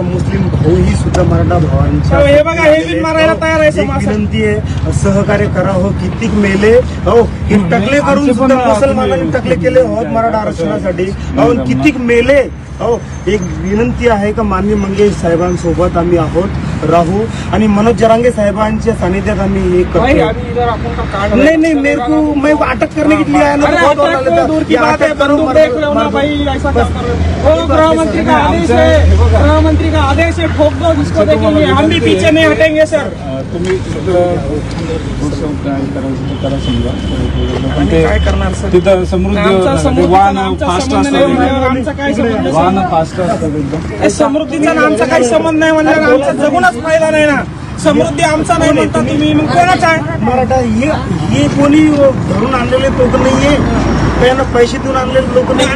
विरुद्ध मराठा भावांच्या हो, हे बघा, हे बिन मारायला तयार आहे. विनंती आहे सहकार्य करा हो कितीक मेले. हो हे टकले करून सुद्धा मुसलमानांनी टकले केले होत मराठा आरक्षणासाठी. हो आणि कितीक मेले. हो एक विनंती आहे का माननीय मंगेश साहेबांसोबत आम्ही आहोत. राहू आणि मनोज जरांगे साहेबांच्या सानिध्यात आम्ही हे करतो नहीं नहीं मेरे को मैं अटक करने के लिए आया ना बहुत। दूर की बात है अटक करो, बंदूक मार देख दो, लो ना मार दो। भाई ऐसा क्या बस। कर रहे हो वो गृह मंत्री का आदेश है गृह मंत्री का आदेश है ठोक दो जिसको देखेंगे हम भी पीछे नहीं हटेंगे सर तुम्ही करा समजा तिथं समृद्धी वाहन समृद्धीचा आमचा फास्ट असतात वाहन? फास्ट असतात समृद्धीचा काही संबंध नाही म्हणल्यावर आमचा जगूनच फायदा नाही ना समृद्धी आमचा नाही म्हणता तुम्ही मग कोणाचा आहे? मराठा हे हे कोणी धरून आणलेले लोक नाहीये. त्यांना पैसे देऊन आणलेले लोक नाही.